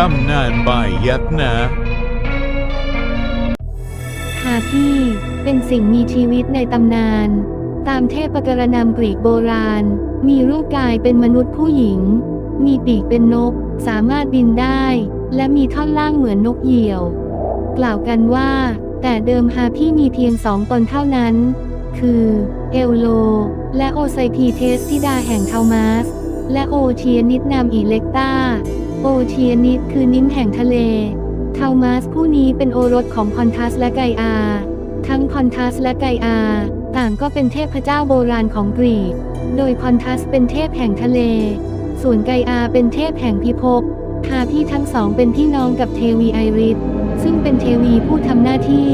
ตำนานบายยักษ์นะฮาพี่เป็นสิ่งมีชีวิตในตำนาน ตามเทพกรณำกรีกโบราณ มีรูปกายเป็นมนุษย์ผู้หญิง มีปีกเป็นนก สามารถบินได้ และมีท่อนล่างเหมือนนกเหยี่ยว กล่าวกันว่า แต่เดิมฮาพี่มีเพียงสองตนเท่านั้น คือเอลโล และโอไซพีเทสธิดาแห่งเทามัสและโอเทียนิดนามอีเล็กตา โอเทียนิดคือนิ้มแห่งทะเลเทามัสผู้นี้เป็นโอรสของพอนทัสและไกอา ทั้งพอนทัสและไกอา ต่างก็เป็นเทพเจ้าโบราณของกรีก โดยพอนทัสเป็นเทพแห่งทะเล ส่วนไกอาเป็นเทพแห่งพิภพฮาพี่ทั้งสองเป็นพี่น้องกับเทวีไอริสซึ่งเป็นเทวีผู้ทำหน้าที่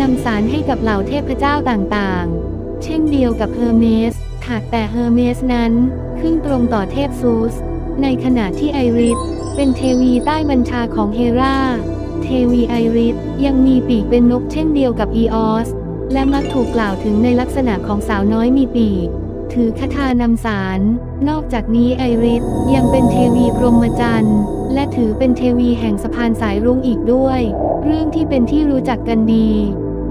นำสารให้กับเหล่าเทพเจ้าต่างๆ เช่นเดียวกับเฮอร์เมส หากแต่เฮอร์เมสนั้น ขึ้นตรงต่อเทพซูส ในขณะที่ไอริสเป็นเทวีใต้บัญชาของเฮราเทวีไอริสยังมีปีกเป็นนกเช่นเดียวกับอีออส และมักถูกกล่าวถึงในลักษณะของสาวน้อยมีปีก ถือคาถานำสาร นอกจากนี้ไอริสยังเป็นเทวีพรหมจรรย์และถือเป็นเทวีแห่งสะพานสายรุ้งอีกด้วย เรื่องที่เป็นที่รู้จักกันดี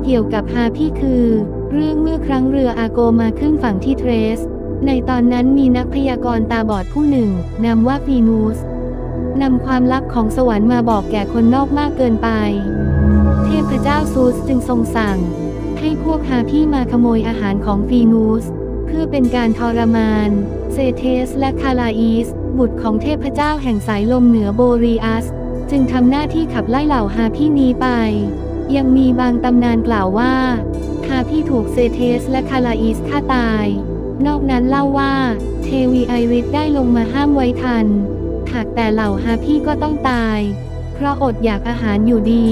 เกี่ยวกับฮาพี่คือ เรื่องเมื่อครั้งเรืออาโกมาขึ้นฝั่งที่เทรส ในตอนนั้นมีนักพยากรณ์ตาบอดผู้หนึ่ง นามว่าฟีนูสนำความลับของสวรรค์มาบอกแก่คนนอกมากเกินไป เทพเจ้าซูสจึงทรงสั่ง ให้พวกฮาพี่มาขโมยอาหารของฟีนูส เพื่อเป็นการทรมาน เซเทสและคาลาอีส บุตรของเทพเจ้าแห่งสายลมเหนือโบรีอัส จึงทำหน้าที่ขับไล่เหล่าฮาพี่นี้ไป ยังมีบางตำนานกล่าวว่าฮาพี่ถูกเซเทสและคาลาอีสฆ่าตาย นอกนั้นเล่าว่า เทวีไอริสได้ลงมาห้ามไว้ทัน หากแต่เหล่าฮาพี่ก็ต้องตาย เพราะอดอยากอาหารอยู่ดี